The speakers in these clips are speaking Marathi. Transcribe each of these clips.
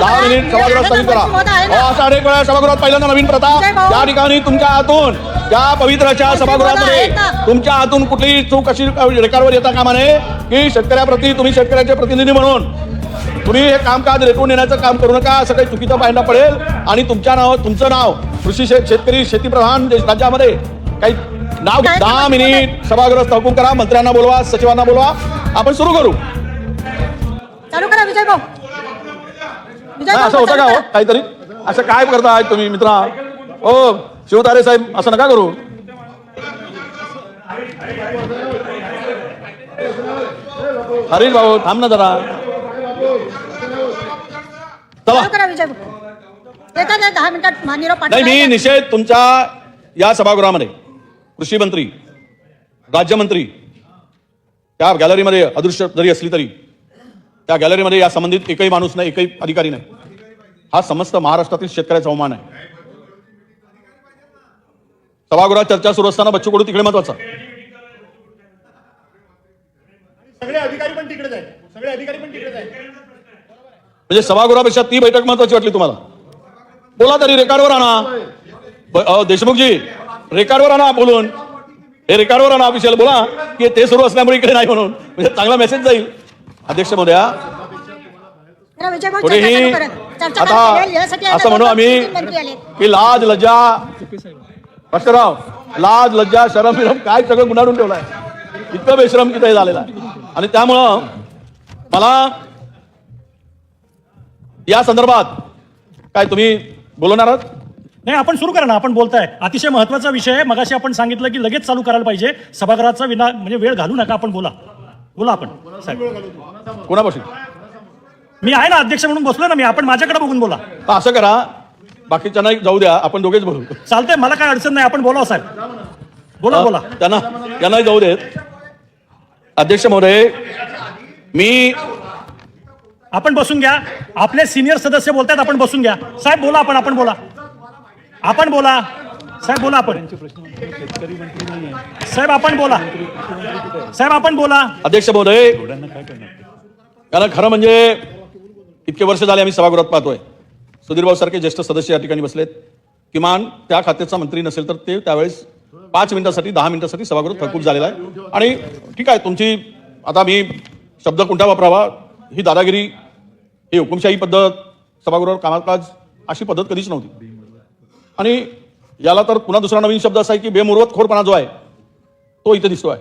दहा. मिनिट सभागृह स्थगित करा. अहो, असं अनेक वेळा सभागृहात पहिल्यांदा नवीन प्रथा. त्या ठिकाणी तुमच्या हातून त्या पवित्राच्या सभागृहामध्ये आहेत ना. तुमच्या हातून कुठलीही चूक अशी रेकॉर्डवर येता कामा नये की शेतकऱ्याप्रती तुम्ही शेतकऱ्याचे प्रतिनिधी म्हणून तुम्ही हे कामकाज रेटून नेण्याचं काम करू नका असं काही चुकीचं पाहायला पडेल आणि तुमच्या नाव तुमचं नाव कृषी शेतकरी शेतीप्रधान राज्यामध्ये काही नाव दहा मिनिट सभागृह तहकूब करा मंत्र्यांना बोलवा सचिवांना बोलवा आपण सुरू करू चालू करा विजय भाऊ असं होतं का हो. काहीतरी? असं काय करताय तुम्ही मित्रा? हो शिवतारे साहेब असं नका करू. हरीश भाऊ थांब ना जरा. चला. चालू करा विजय भाऊ येतात आहे दहा मिनिटात मान्यराव नाही मी. निषेध तुमच्या या सभागृहामध्ये. कृषी मंत्री राज्यमंत्री त्या गॅलरीमध्ये अदृश्य जरी असली तरी त्या गॅलरीमध्ये या संबंधित एकही माणूस नाही एकही अधिकारी नाही. हा समस्त महाराष्ट्रातील शेतकऱ्याचा अवमान आहे. सभागृहात चर्चा सुरू असताना बच्चू कडू तिकडे महत्त्वाचा. सगळे अधिकारी पण तिकडेच आहेत. सगळे अधिकारी पण तिकडेच आहेत. म्हणजे सभागृहापेक्षा ती बैठक महत्वाची वाटली तुम्हाला? बोला तरी रेकॉर्डवर आणा. देशमुखजी रेकॉर्डवर आणा बोलून. हे रेकॉर्डवर आणा ऑफिशियल बोला की ते सुरू असल्यामुळे इकडे नाही म्हणून. म्हणजे चांगला मेसेज जाईल. अध्यक्ष महोदया यासाठी आता असं म्हणू आम्ही. की लाज लज्जा भास्करराव लाज लज्जा शरम बिरम काय सगळं गुन्हाडून ठेवलाय. इतकं बेशरम किती झालेलं आहे. आणि त्यामुळं मला या संदर्भात काय तुम्ही बोलवणार आहात? नाही आपण सुरू करा ना आपण बोलताय. अतिशय महत्त्वाचा विषय आहे. मगाशी आपण सांगितलं की लगेच चालू करायला पाहिजे. सभागृहाचा विना म्हणजे वेळ घालू नका आपण बोला. बोला आपण साहेब. कोणापाशी? मी आहे ना अध्यक्ष म्हणून बसलो ना मी. आपण माझ्याकडे बघून बोला. तर असं करा. बाकीच्यांना जाऊ द्या. आपण दोघेच बोलू चालतंय मला काय अडचण नाही. आपण बोला साहेब. बोला बोला. त्यांना त्यांनाही जाऊ देत. अध्यक्ष महोदय मी आपण बसून घ्या. आपले सिनियर सदस्य बोलतायत आपण बसून घ्या. साहेब बोला आपण आपण बोला. आपण बोला. साहेब बोला आपण. साहेब आपण बोला. साहेब आपण बोला. अध्यक्ष महोदय कारण खरं म्हणजे इतके वर्ष झाले आम्ही सभागृहात पाहतोय. सुधीरभाऊ सारखे ज्येष्ठ सदस्य या ठिकाणी बसलेत. किमान त्या खात्याचा मंत्री नसेल तर ते त्यावेळेस पाच मिनिटासाठी दहा मिनिटासाठी सभागृह थकूप झालेला आहे. आणि ठीक आहे तुमची आता मी शब्द कोणता वापरावा? ही दादागिरी ही हुकुमशाही पद्धत सभागृहावर कामकाज अशी पद्धत कधीच नव्हती. आणि याला तर पुन्हा दुसरा नवीन शब्द असा आहे की बेमुरवतखोरपणा जो आहे तो इथे आहे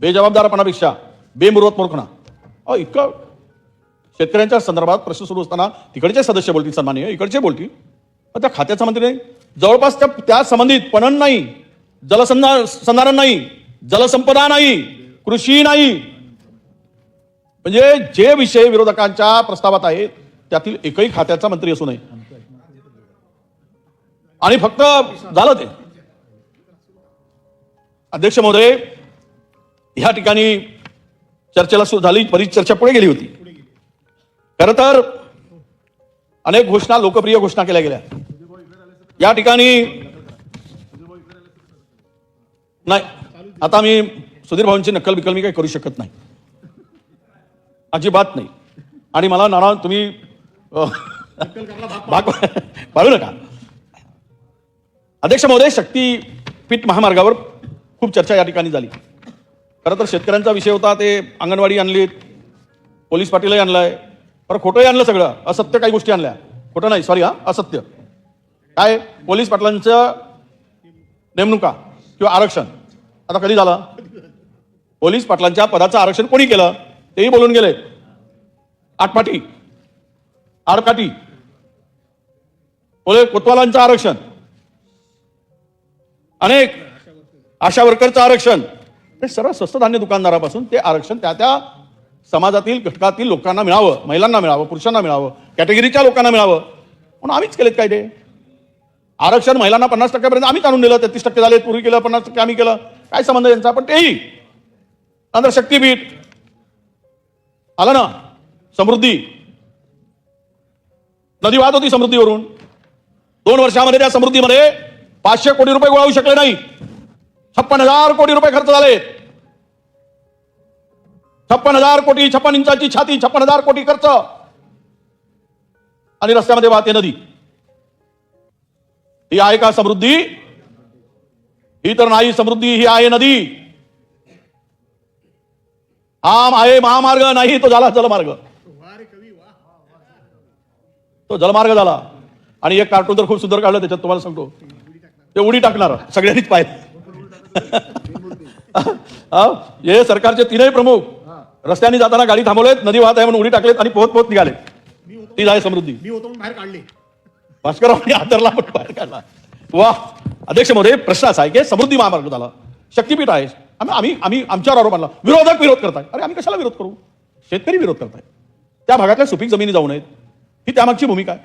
बेजबाबदारपणापेक्षा बेमुरवतमोरखणा. अहो इतकं शेतकऱ्यांच्या संदर्भात प्रश्न सुरू असताना तिकडचे सदस्य बोलतील सन्मान्य इकडचे बोलतील. त्या खात्याचा मंत्री नाही जवळपास त्या त्या संबंधित पणन नाही जलसंधा संधारण नाही जलसंपदा नाही कृषी नाही. म्हणजे जे विषय विरोधकांच्या प्रस्तावात आहेत त्यातील एकही खात्याचा मंत्री असू नये. आणि फक्त झालं ते. अध्यक्ष महोदय ह्या ठिकाणी चर्चेला सुरू झाली बरीच चर्चा पुढे गेली होती. खर तर अनेक घोषणा लोकप्रिय घोषणा केल्या गेल्या. या ठिकाणी नाही आता मी सुधीर भाऊंची नक्कल बिकल मी काही करू शकत नाही. अजिबात नाही. आणि मला नाना तुम्ही भाग नका. अध्यक्ष महोदय शक्तीपीठ महामार्गावर खूप चर्चा या ठिकाणी झाली. खरं तर शेतकऱ्यांचा विषय होता ते अंगणवाडी आणलीत पोलीस पाटीलही आणलाय. बरं खोटंही आणलं सगळं. असत्य काही गोष्टी आणल्या. खोटं नाही सॉरी हा असत्य. काय? पोलीस पाटलांच्या नेमणुका किंवा आरक्षण. आता कधी झालं? पोलीस पाटलांच्या पदाचं आरक्षण कोणी केलं? तेही बोलून गेले. आटपाटी. आडकाठी. बोले कोतवालांचं आरक्षण. अनेक. आशा वर्करचं आरक्षण. ते सर्व स्वस्त धान्य दुकानदारापासून ते आरक्षण त्या त्या समाजातील घटकातील लोकांना मिळावं महिलांना मिळावं पुरुषांना मिळावं कॅटेगरीच्या लोकांना मिळावं. म्हणून आम्हीच केलेत काय ते आरक्षण महिलांना पन्नास टक्क्यापर्यंत आम्हीच आणून दिलं तेहतीस टक्के झाले पूर्वी केलं पन्नास टक्के आम्ही केलं. काय संबंध यांचा? पण तेही. नंतर शक्तीपीठ. आलं ना? समृद्धी. नदी वाहत होती समृद्धीवरून. दोन वर्षामध्ये त्या समृद्धीमध्ये पाचशे कोटी रुपये गोळा होऊ शकले नाही. छप्पन हजार कोटी रुपये खर्च झाले. छप्पन हजार कोटी छप्पन इंचाची छाती छप्पन हजार कोटी खर्च. आणि रस्त्यामध्ये वाहते नदी. ही आहे का समृद्धी? ही तर नाही समृद्धी ही आहे नदी. हा आहे महामार्ग नाही तो झाला जलमार्ग. तो जलमार्ग झाला. आणि एक कार्टून तर खूप सुंदर काढलं त्याच्यात तुम्हाला सांगतो. ते उडी टाकणार सगळ्यांनीच पाहिजे हे सरकारचे तीनही प्रमुख. रस्त्याने जाताना गाडी थांबवलेत नदी वाहत आहे म्हणून उडी टाकलेत आणि पोहत पोहत निघाले. ती आहे समृद्धी. मी होतो बाहेर काढले. भास्कररावांनी आदरला पण बाहेर काढला. वा अध्यक्षमध्ये प्रश्न असा आहे की समृद्धी महामार्ग झाला. शक्तीपीठ आहे. आम्ही आम्ही आम्ही आमच्यावर आरोप आणला विरोधक विरोध करताय. अरे आम्ही कशाला विरोध करू? शेतकरी विरोध करताय. त्या भागातल्या सुपीक जमिनी जाऊ नयेत. ही त्यामागची भूमिका आहे.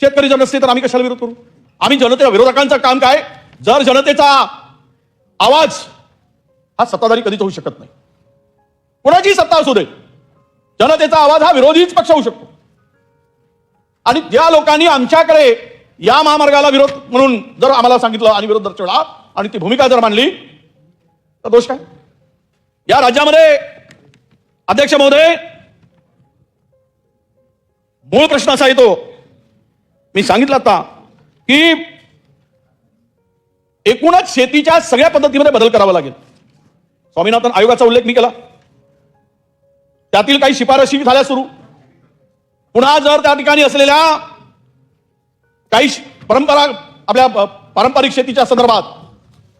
शेतकरी जर नसते तर आम्ही कशाला विरोध करू? आम्ही जनते विरोधकांचं काम काय? जर जनतेचा आवाज हा सत्ताधारी कधीच होऊ शकत नाही. कोणाची सत्ता असू दे. जनतेचा आवाज हा विरोधीच पक्ष होऊ शकतो. आणि ज्या लोकांनी आमच्याकडे या महामार्गाला विरोध म्हणून जर आम्हाला सांगितलं आणि विरोध दर्शवला आणि ती भूमिका जर मांडली तर दोष काय? या राज्यामध्ये अध्यक्ष महोदय मूळ प्रश्न असा येतो मी सांगितलं आता की एकूणच शेतीच्या सगळ्या पद्धतीमध्ये बदल करावा लागेल. स्वामीनाथन आयोगाचा उल्लेख मी केला. त्यातील काही शिफारशी झाल्या सुरू. पुन्हा जर त्या ठिकाणी असलेल्या काही परंपरा आपल्या पारंपरिक शेतीच्या संदर्भात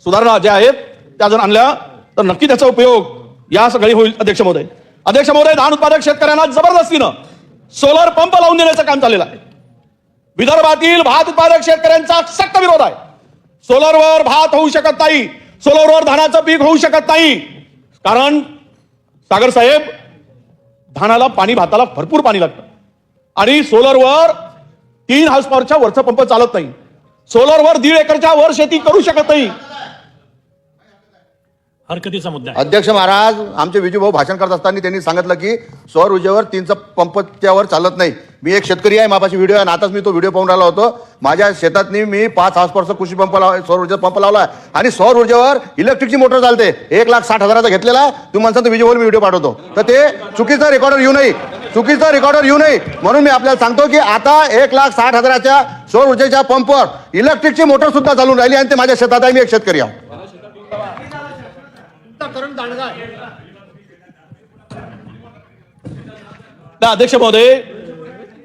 सुधारणा ज्या आहेत त्या जर आणल्या तर नक्की त्याचा उपयोग या सगळी होईल अध्यक्ष महोदय. अध्यक्ष महोदय धान उत्पादक शेतकऱ्यांना जबरदस्तीनं सोलर पंप लावून देण्याचं काम चाललेलं आहे. विदर्भातील भात उत्पादक शेतकऱ्यांचा सक्त विरोध आहे. सोलरवर भात होऊ शकत नाही. सोलरवर धानाचं पीक होऊ शकत नाही. कारण सागर साहेब धानाला पाणी भाताला भरपूर पाणी लागतं. आणि सोलरवर तीन हाऊस पॉवरच्या वरचा पंप चालत नाही. सोलरवर दीड एकरच्या वर शेती करू शकत नाही. हरकतीचा मुद्दा आहे. अध्यक्ष महाराज आमचे विजूभाऊ भाषण करत असताना त्यांनी सांगितलं की सौर ऊर्जेवर तीनचा पंप त्यावर चालत नाही. मी एक शेतकरी आहे मापाशी व्हिडिओ आहे आणि आताच मी तो व्हिडिओ पाहून राहिला होतो. माझ्या शेतातनी मी पाच हॉर्सपॉवरचा कृषी पंप लाव सौर ऊर्जा पंप लावला आहे. आणि सौर ऊर्जेवर इलेक्ट्रिकची मोटर चालते. एक लाख साठ हजाराचा घेतलेला तू म्हणता तो विजेवर मी व्हिडिओ पाठवतो. तर ते चुकीचा रेकॉर्डर येऊ नये. चुकीचा रेकॉर्डर येऊ नये. म्हणून मी आपल्याला सांगतो की आता एक लाख साठ हजाराच्या सौर ऊर्जेच्या पंपवर इलेक्ट्रिकची मोटर सुद्धा चालून राहिली आणि ते माझ्या शेतात आहे. मी एक शेतकरी आहे. अध्यक्ष महोदय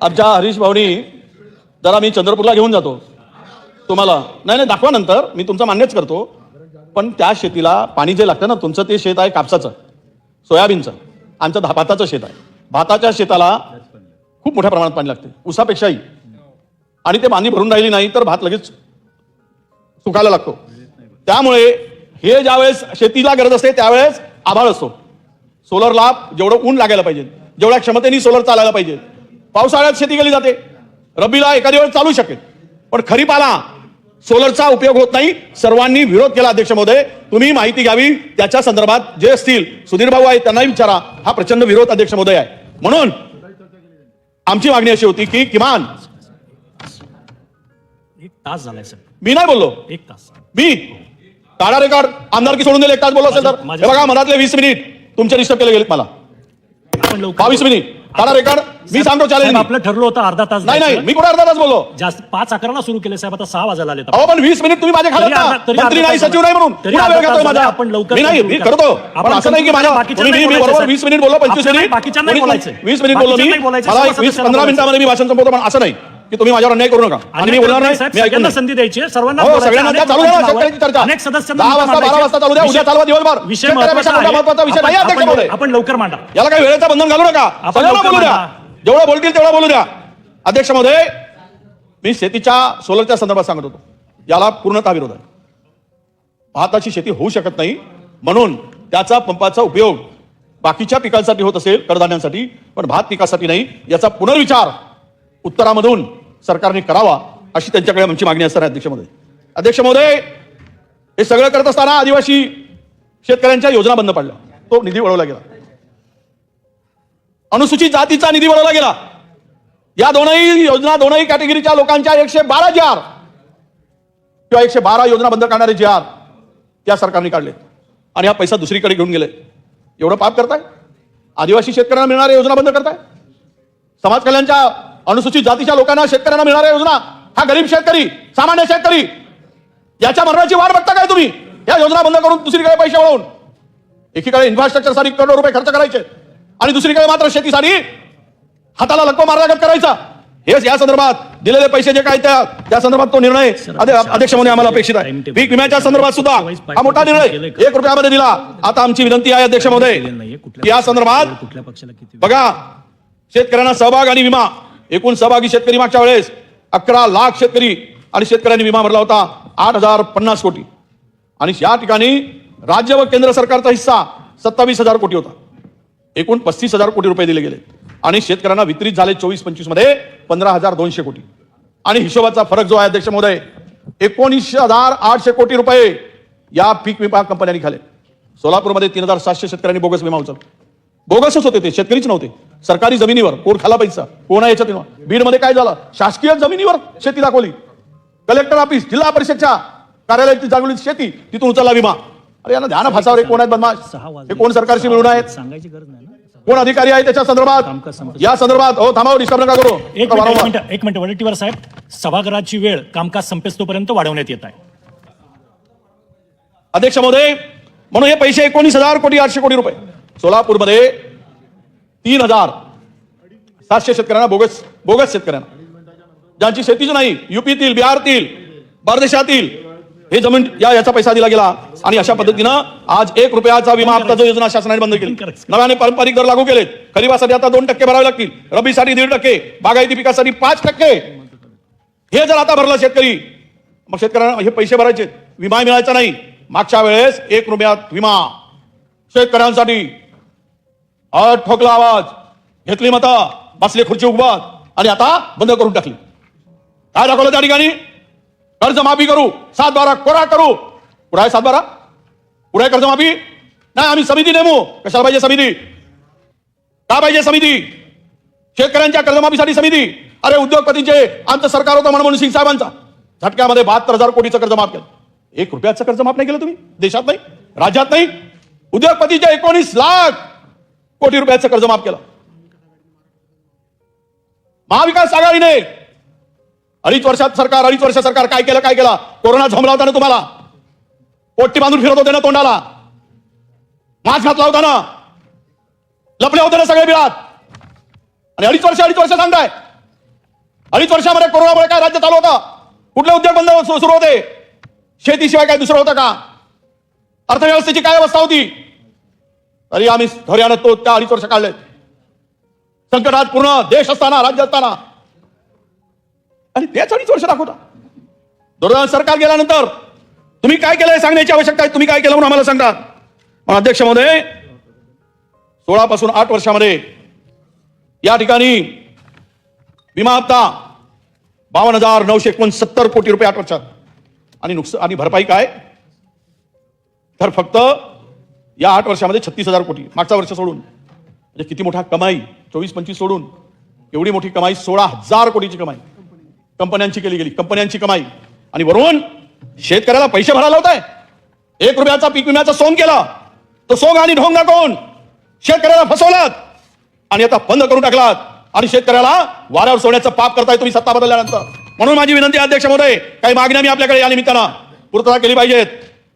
आमच्या हरीश भाऊनी जरा मी चंद्रपूरला घेऊन जातो. तुम्हाला नाही नाही दाखवा नंतर. मी तुमचं मान्यच करतो. पण त्या शेतीला पाणी जे लागतं ना तुमचं ते शेत आहे कापसाचं सोयाबीनचं. आमचं धा- भाताचं शेत आहे. भाताच्या शेताला खूप मोठ्या प्रमाणात पाणी लागते. उसापेक्षाही आणि ते पाणी भरून राहिली नाही तर भात लगेच सुकायला लागतो. त्यामुळे हे ज्यावेळेस शेतीला गरज असते त्यावेळेस आभाळ असतो. सोलरला जेवढं ऊन लागायला पाहिजे जेवढ्या क्षमतेने सोलर चालायला पाहिजे पावसाळ्यात शेती केली जाते. रब्बीला एखादी वेळ चालू शकेल. पण खरीपाला सोलरचा उपयोग होत नाही. सर्वांनी विरोध केला अध्यक्ष महोदय. तुम्ही माहिती घ्यावी त्याच्या संदर्भात जे असतील सुधीर भाऊ आहेत त्यांनाही विचारा. हा प्रचंड विरोध अध्यक्ष महोदय आहे. म्हणून आमची मागणी अशी होती की किमान एक तास झालाय सर. मी नाही बोललो. एक तास. मी? काढा रेकॉर्ड आमदारकी सोडून दिले एक तास बोललो असेल तर. हे बघा मधातले वीस मिनिट. तुमचे डिस्टर्ब केले गेलेत मला. बावीस मिनिट. काढा रेकॉर्ड मी सांगतो साहेब, चॅलेंज आपलं ठरलं होतं अर्धा तास नाही नाही द्यायचं. मी कुठे अर्धा तास बोललो? जास्त पाच अकराला सुरू केले साहेब आता सहा वाजायला आले. अहो पण वीस मिनिट तुम्ही माझ्या खाली तरी अर्धा- तरी मंत्री अर्धा नाही तास सचिव नाही म्हणून. तरी पुन्हा अर्धा वेळ तास झाला, माझा. आपण लवकर मी नाही मी करा. करतो. आपण पण असं नाही की माझ्या मी मी बोलायचं, बरोबर. वीस मिनिट बोललो पंचवीस आपल्याला मिनिट. बाकीच्या नाही कोणी- बोलायचं. वीस मिनिट बोललो मी. नाही बोलायचं, मला एक वीस पंधरा. मिनिटामध्ये मी भाषण संपवतो पण असं नाही. की तुम्ही माझ्यावर अन्याय करू नका. आणि मी बोलणार नाही मी ऐकून सगळ्यांना नाही. संधी द्यायची आहे, सर्वांना हो बोलायचं, सगळ्यांना अनेक चालू द्या लोकांची शेतकऱ्यांची नावं चर्चा. आहेत. अनेक सदस्यांना दहा वाजता बारा. वाजता चालू द्या उद्या विषय- चालवा दिवसभर. विषय शेतकऱ्यापेक्षा महत्त्वाचा मोठा आहे. महत्त्वाचा विषय नाही आपण- अध्यक्ष आपण- महोदय. आपण लवकर मांडा. याला काही वेळेचं बंधन घालू नका. सगळ्यांना लवकर बोलू द्या. मांडा. जेवढं बोलतील तेवढं बोलू द्या. अध्यक्ष महोदय मी शेतीच्या सोलरच्या संदर्भात सांगत होतो. याला पूर्णतः विरोध आहे. भाताची शेती होऊ शकत नाही. म्हणून त्याचा पंपाचा उपयोग बाकीच्या पिकांसाठी होत असेल कडधान्यांसाठी पण भात पिकासाठी नाही. याचा पुनर्विचार उत्तरामधून सरकारने करावा अशी त्यांच्याकडे आमची मागणी असणार आहे अध्यक्ष महोदय. अध्यक्ष महोदय हे सगळं करत असताना आदिवासी शेतकऱ्यांच्या योजना बंद पडल्या. तो निधी वळवला गेला. अनुसूचित जातीचा निधी वळवला गेला. या दोनही योजना दोनही कॅटेगरीच्या लोकांच्या एकशे बारा जी आर किंवा एकशे बारा योजना बंद करणारे जी आर त्या सरकारने काढले आणि हा पैसा दुसरीकडे घेऊन गेले. एवढं पाप करताय? आदिवासी शेतकऱ्यांना मिळणाऱ्या योजना बंद करताय? समाज कल्याणच्या अनुसूचित जातीच्या लोकांना शेतकऱ्यांना मिळणाऱ्या योजना. हा गरीब शेतकरी सामान्य शेतकरी याच्या मरणाची वाट बघता काय तुम्ही? या योजना बंद करून दुसरीकडे पैसे वळवून. एकीकडे इन्फ्रास्ट्रक्चरसाठी करोड रुपये खर्च करायचे. आणि दुसरीकडे मात्र शेतीसाठी हाताला लक्को मारल्यागत करायचा. हेच या संदर्भात दिलेले पैसे जे काय त्या संदर्भात तो निर्णय अधे- अध्यक्ष म्हणून आम्हाला अपेक्षित आहे. पीक विम्याच्या संदर्भात सुद्धा हा मोठा निर्णय एक रुपयामध्ये दिला. आता आमची विनंती आहे अध्यक्ष महोदय या संदर्भात कुठल्या पक्षाला किती बघा शेतकऱ्यांना सहभाग आणि विमा एकूण सहभागी शेतकरी मागच्या वेळेस अकरा लाख शेतकरी आणि शेतकऱ्यांनी विमा भरला होता. आठ हजार पन्नास कोटी. आणि या ठिकाणी राज्य व केंद्र सरकारचा हिस्सा सत्तावीस हजार कोटी होता. एकूण पस्तीस हजार कोटी रुपये दिले गेले. आणि शेतकऱ्यांना वितरित झाले चोवीस पंचवीसमध्ये पंधरा हजार दोनशे कोटी. आणि हिशोबाचा फरक जो आहे अध्यक्ष महोदय एकोणीसशे हजार आठशे कोटी रुपये या पीक विमा कंपन्यांनी खाले. सोलापूरमध्ये तीन हजार सातशे शेतकऱ्यांनी बोगस विमा उचलला. बोगसच होते ते शेतकरीच नव्हते. सरकारी जमिनीवर कोण खाला पैसा कोण आहे याच्यात बीडमध्ये काय झालं? शासकीय जमिनीवर शेती दाखवली. कलेक्टर ऑफिस जिल्हा परिषदच्या कार्यालयाची जागवली शेती तिथून उचलला विमा. अरे यांना ध्यान फासावर हे कोण आहेत बदमाश? हे कोण सरकारशी मिळून आहेत? सांगायची गरज नाही कोण अधिकारी आहे त्याच्या संदर्भात. या संदर्भात हो थांबावर डिस्टर्ब नका करू. एक मिनिट एक वारंवार. मिनिट एक मिनिट वडेट्टीवार साहेब सभागृहाची वेळ कामकाज संपेस्तोपर्यंत वाढवण्यात येत आहे. अध्यक्ष महोदय म्हणून हे पैसे एकोणीस हजार कोटी आठशे कोटी रुपये. सोलापूरमध्ये तीन हजार सातशे शेतकऱ्यांना बोगस बोगस शेतकऱ्यांना. ज्यांची शेतीच नाही युपीतील बिहारतील परदेशातील हे जमीन या याचा पैसा दिला गेला. आणि अशा पद्धतीनं आज एक रुपयाचा विमा हप्ता जो योजना शासनाने बंद केली. नव्याने पारंपरिक दर लागू केलेत. खरीपासाठी आता दोन टक्के भरावे लागतील. रबीसाठी दीड टक्के बागायती पिकासाठी पाच टक्के. हे जर आता भरलं शेतकरी मग शेतकऱ्यांना हे पैसे भरायचे विमा मिळायचा नाही. मागच्या वेळेस एक रुपयात विमा. शेतकऱ्यांसाठी अट ठोकला आवाज. घेतली मता. बसले खुर्ची उभत आणि आता बंद करून टाकली. काय दाखवलं त्या ठिकाणी? कर्जमाफी करू. सात बारा कोरा करू. पुढे आहे सात बारा? पुढे आहे कर्जमाफी नाही आम्ही समिती नेमू. कशाला पाहिजे समिती? का पाहिजे समिती? शेतकऱ्यांच्या कर्जमाफीसाठी समिती? अरे उद्योगपतींचे आमचं सरकार होतं मनमोहन सिंग साहेबांचा. झटक्यामध्ये बहात्तर हजार कोटीचं कर्ज माफ केलं. एक रुपयाचं कर्ज माफ नाही केलं तुम्ही? देशात नाही? राज्यात नाही? उद्योगपतीचे एकोणीस लाख कोटी रुपयाचं कर्ज माफ केलं. महाविकास आघाडीने अडीच वर्षात सरकार अडीच वर्ष सरकार काय केलं काय केलं? कोरोना झोंबला होता ना तुम्हाला. पोट्टी बांधून फिरत होते ना तोंडाला. मास्क घातला होता ना लपले होते ना सगळे बिळात. आणि अडीच वर्ष अडीच वर्ष सांगताय. अडीच वर्षामध्ये कोरोनामुळे काय राज्य चालू होता? कुठले उद्योग बंद सुरू होते? शेतीशिवाय काय दुसरं होतं का? अर्थव्यवस्थेची काय अवस्था होती? तरी आम्ही धैर्यानं तो त्या अडीच वर्ष काढले. संकटात पूर्ण देश असताना राज्य असताना. आणि तेच अडीच वर्ष दाखवता. दुर्दैवाने सरकार गेल्यानंतर तुम्ही काय केलंय सांगण्याची आवश्यकता आहे? तुम्ही काय केलं म्हणून आम्हाला सांगा. पण अध्यक्ष महोदय सोळा पासून आठ वर्षामध्ये या ठिकाणी विमा हप्ता बावन्न हजार नऊशे एकोणसत्तर कोटी रुपये आठ वर्षात. आणि नुकसान आणि भरपाई काय? तर फक्त या आठ वर्षामध्ये छत्तीस हजार कोटी मागचा वर्ष सोडून. म्हणजे किती मोठा कमाई? चोवीस पंचवीस सोडून. एवढी मोठी कमाई सोळा हजार कोटीची कमाई. कंपन्यांची केली गेली कंपन्यांची कमाई. आणि वरून शेतकऱ्याला पैसे भरायला होत आहे एक रुपयाचा पीक विम्याचा सोंग केला. तो सोंग आणि ढोंग दाखवून शेतकऱ्याला फसवलात. आणि आता बंद करून टाकलात. आणि शेतकऱ्याला वाऱ्यावर सोडण्याचं पाप करताय तुम्ही सत्ता बदलल्यानंतर. म्हणून माझी विनंती अध्यक्ष महोदय काही मागण्या मी आपल्याकडे या निमित्तानं पूर्तता केली पाहिजेत.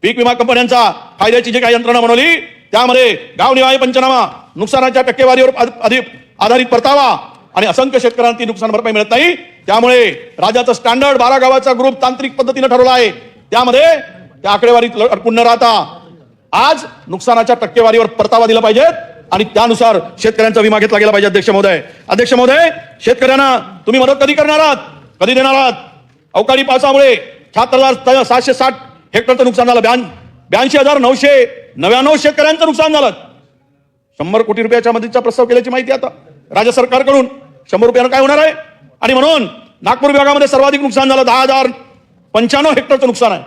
पीक विमा कंपन्यांचा फायद्याची जी काही यंत्रणा बनवली त्यामध्ये गावनिहाय पंचनामा नुकसानाच्या टक्केवारीवर आधारित परतावा आणि असंख्य शेतकऱ्यांना ती नुकसान भरपाई मिळत नाही. त्यामुळे राज्याचं स्टँडर्ड बारा गावाचा ग्रुप तांत्रिक पद्धतीने ठरवला आहे. त्यामध्ये त्या आकडेवारीत अडकून न राहता आज नुकसानाच्या टक्केवारीवर परतावा दिला पाहिजेत आणि त्यानुसार शेतकऱ्यांचा विमा घेतला गेला पाहिजे अध्यक्ष महोदय. अध्यक्ष महोदय शेतकऱ्यांना तुम्ही मदत कधी करणार आहात? कधी देणार आहात? अवकाळी पावसामुळे छात्रला हजार सातशे साठ हेक्टरचं नुकसान झालं ब्यां ब्याऐंशी हजार नऊशे नव्याण्णव शेतकऱ्यांचं नुकसान झालं. शंभर कोटी रुपयाच्या मदतीचा प्रस्ताव केल्याची माहिती आता राज्य सरकारकडून. शंभर रुपयानं काय होणार आहे? आणि म्हणून नागपूर विभागामध्ये सर्वाधिक नुकसान झालं दहा हजार पंच्याण्णव हेक्टरचं नुकसान आहे.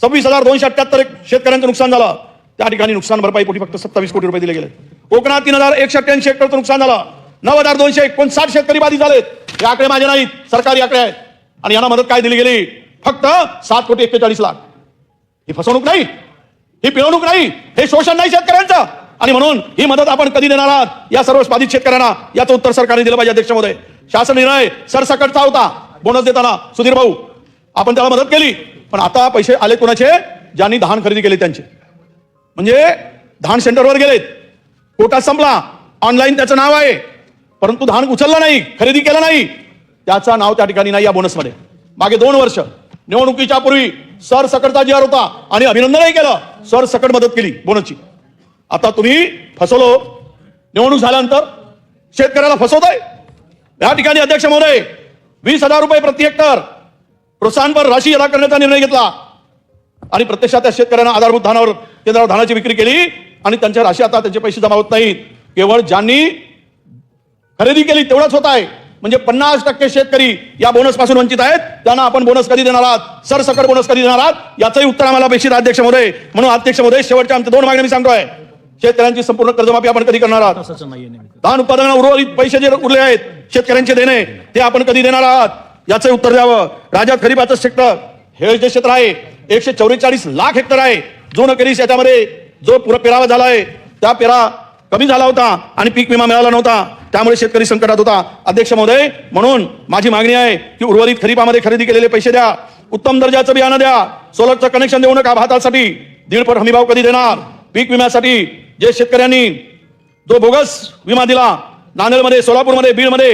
सव्वीस हजार दोनशे अठ्ठ्याहत्तर शेतकऱ्यांचं नुकसान झालं. त्या ठिकाणी नुकसान भरपाई पोटी फक्त सत्तावीस कोटी रुपये दिले गेले. कोकणात तीन हजार एकशे अठ्ठ्याऐंशी हेक्टरचं नुकसान झालं. नऊ हजार दोनशे एकोणसाठ शेतकरी बाधित झालेत. हे आकडे माझे नाहीत. सरकारी आकडे आहेत. आणि यांना मदत काय दिली गेली? फक्त सात कोटी एक्केचाळीस लाख. ही फसवणूक नाही ही पिळवणूक नाही हे शोषण नाही शेतकऱ्यांचं. आणि म्हणून ही मदत आपण कधी देणार आहात? या सर्व बाधित शेतकऱ्यांना याचं उत्तर सरकारने दिलं पाहिजे अध्यक्ष महोदय. शासन निर्णय सरसकटचा होता. बोनस देताना. सुधीर भाऊ आपण त्याला मदत केली पण आता पैसे आले कोणाचे? ज्यांनी धान खरेदी केले त्यांचे. म्हणजे धान सेंटरवर गेलेत. कोटा संपला. ऑनलाईन त्याचं नाव आहे. परंतु धान उचललं नाही खरेदी केलं नाही. त्याचं नाव त्या ठिकाणी नाही या बोनसमध्ये. मागे दोन वर्ष निवडणुकीच्या पूर्वी सर सकटचा जी होता आणि अभिनंदनही केलं. सर सकट मदत केली बोनसची. आता तुम्ही फसवलो. निवडणूक झाल्यानंतर शेतकऱ्याला फसवताय. या ठिकाणी अध्यक्ष महोदय वीस हजार रुपये प्रति हेक्टर प्रोत्साहनपर राशी अदा करण्याचा निर्णय घेतला. आणि प्रत्यक्षात त्या शेतकऱ्यांना आधारभूत धानावर केंद्रावर धानाची विक्री केली आणि त्यांच्या राशी आता त्यांचे पैसे जमा होत नाहीत. केवळ ज्यांनी खरेदी केली तेवढाच होत आहे. म्हणजे पन्नास टक्के शेतकरी या बोनसपासून वंचित आहेत. त्यांना आपण बोनस कधी देणार आहात? सरसकट बोनस कधी देणार आहात? याचंही उत्तर आम्हाला अपेक्षित अध्यक्ष महोदय म्हणून अध्यक्ष महोदय शेवटच्या आमच्या दोन मागण्या मी सांगतोय. शेतकऱ्यांची संपूर्ण कर्जमाफी आपण कधी करणार आहात? धान उत्पादनाला उर्वरित पैसे जे उरले आहेत शेतकऱ्यांचे देणे ते आपण कधी देणार आहात? याचं उत्तर द्यावं. राज्यात खरीपाचं सेक्टर हे जे क्षेत्र आहे एकशे चौवेचाळीस लाख हेक्टर आहे. जो नकरीस याच्यामध्ये जो पुरा पेरावा झाला आहे त्या पेरा कमी झाला होता आणि पीक विमा मिळाला नव्हता. त्यामुळे शेतकरी संकटात होता. अध्यक्ष महोदय म्हणून माझी मागणी आहे की उर्वरित खरीपामध्ये खरेदी केलेले पैसे द्या. उत्तम दर्जाचं बियाणं द्या. सोलरचं कनेक्शन देऊ नका भातासाठी. दीडपट हमीभाव कधी देणार? पीक विम्यासाठी जे शेतकऱ्यांनी जो बोगस विमा दिला नांदेडमध्ये सोलापूरमध्ये बीडमध्ये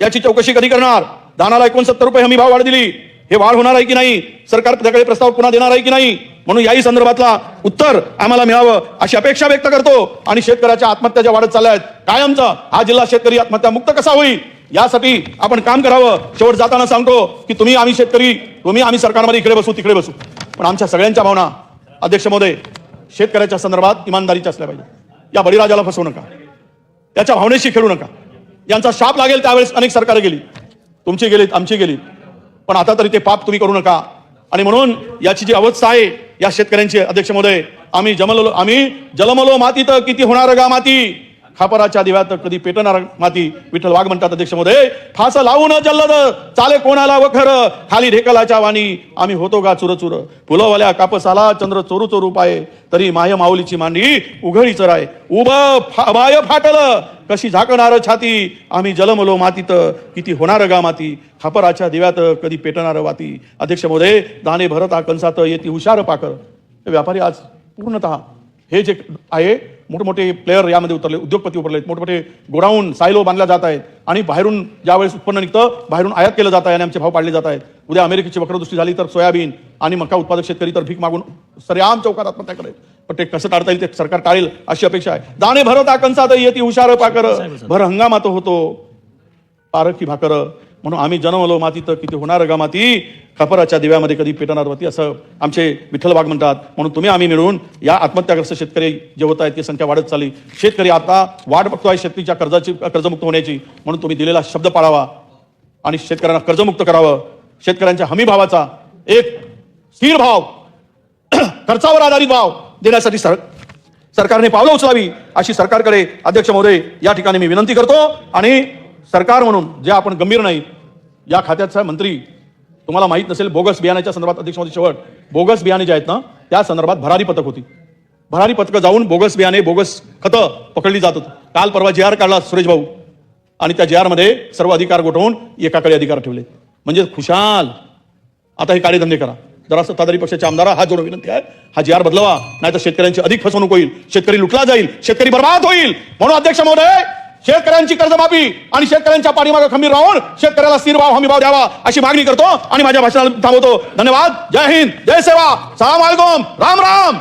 याची चौकशी कधी करणार? धानाला एकोणसत्तर रुपये हमी भाव वाढ दिली. हे वाढ होणार आहे की नाही? सरकार त्याकडे प्रस्ताव पुन्हा देणार आहे की नाही? म्हणून याही संदर्भातला उत्तर आम्हाला मिळावं अशी अपेक्षा व्यक्त करतो. आणि शेतकऱ्याच्या आत्महत्या ज्या वाढत चालल्या आहेत कायमचा हा जिल्हा शेतकरी आत्महत्या मुक्त कसा होईल? यासाठी आपण काम करावं. शेवट जाताना सांगतो की तुम्ही आम्ही शेतकरी तुम्ही आम्ही सरकारमध्ये इकडे बसू तिकडे बसू. पण आमच्या सगळ्यांच्या भावना अध्यक्ष महोदय शेतकऱ्याच्या संदर्भात इमानदारीच्या असल्या पाहिजे या बळीराजाला फसवू नका. त्याच्या भावनेशी खेळू नका. यांचा शाप लागेल त्यावेळेस अनेक सरकार गेली. तुमची गेलीत आमची गेलीत. पण आता तरी ते पाप तुम्ही करू नका. आणि म्हणून याची जी अवस्था आहे या शेतकऱ्यांची अध्यक्ष महोदय आम्ही जमलो आम्ही जलमलो मातीत किती होणार गा माती? खापराच्या दिव्यात कधी पेटणार माती? विठ्ठल वाघ म्हणतात अध्यक्षमध्ये फास लावून जल्लद. चाले कोणाला वखर? खाली ढेकलाच्या वाणी. आम्ही होतो गा चुर चुर फुलवाल्या कापसाला चंद्र चोरू चोरू पाये तरी माय माऊलीची मांडी उघडी चराय. उभ फा- बाय फाटल. कशी झाकणार छाती? आम्ही जलमलो मातीत. किती होणार गा माती? खापराच्या दिव्यात कधी पेटणार वाती? अध्यक्ष महोदय दाणे भरता कंसात येती हुशार पाकर. व्यापारी आज पूर्णतः हे जे आहे मोठमोठे प्लेयर यामध्ये उतरले उद्योगपती उतरले मोठमोठे गोडाऊन सायलो बांधल्या जात आहेत आणि बाहेरून ज्यावेळेस उत्पन्न निघतं बाहेरून आयात केलं जात आहे आणि आमचे भाव पाडले जात आहेत. उद्या अमेरिकेची वक्रदृष्टी झाली तर सोयाबीन आणि मका उत्पादक शेतकरी तर भीक मागून सरेआम चौकात आत्महत्या करेल. पण ते कसं टाळता येईल ते सरकार टाळेल अशी अपेक्षा आहे. दाणे भरत कंसात येते हुशार पाकर. भर हंगामात होतो. पारखी भाकर. म्हणून आम्ही जन्मलो मातीत किती होणार गा माती? खपराच्या दिव्यामध्ये कधी पेटणार होती असं आमचे विठ्ठल म्हणतात. म्हणून तुम्ही आम्ही मिळून या आत्महत्याग्रस्त शेतकरी जे होत आहेत ती संख्या वाढत चालली. शेतकरी आता वाट बघतो आहे शेतकरीच्या कर्जाची कर्जमुक्त होण्याची. म्हणून तुम्ही दिलेला शब्द पाळावा आणि शेतकऱ्यांना कर्जमुक्त करावं. शेतकऱ्यांच्या हमी भावाचा एक स्थिर भाव खर्चावर आधारित भाव देण्यासाठी सर सरकारने पावलं उचलावी अशी सरकारकडे अध्यक्ष महोदय या ठिकाणी मी विनंती करतो. आणि सरकार म्हणून जे आपण गंभीर नाही या खात्याचा मंत्री तुम्हाला माहीत नसेल बोगस बियाण्याच्या संदर्भात अध्यक्ष महोदय शेवट. बोगस बियाणे जे आहेत ना त्या संदर्भात भरारी पथक होती. भरारी पथकं जाऊन बोगस बियाणे बोगस खतं पकडली जात होती. काल परवा जे आर काढला सुरेश भाऊ आणि त्या जे आरमध्ये सर्व अधिकार गोठवून एकाकडे अधिकार ठेवले. म्हणजे खुशाल. आता हे कार्यधंदे करा. जरा सत्ताधारी पक्षाचे आमदार हा जोडून विनंती आहे. हा जी आर बदलवा नाही तर शेतकऱ्यांची अधिक फसवणूक होईल. शेतकरी लुटला जाईल. शेतकरी बर्बाद होईल. म्हणून अध्यक्ष महोदय शेतकऱ्यांची कर्जमाफी आणि शेतकऱ्यांच्या पाठीमागे खंबीर राहून शेतकऱ्याला स्थिर भाव हमी भाव द्यावा अशी मागणी करतो आणि माझ्या भाषणाला थांबवतो. धन्यवाद. जय हिंद. जय सेवा. सलाम वालेकुम राम राम.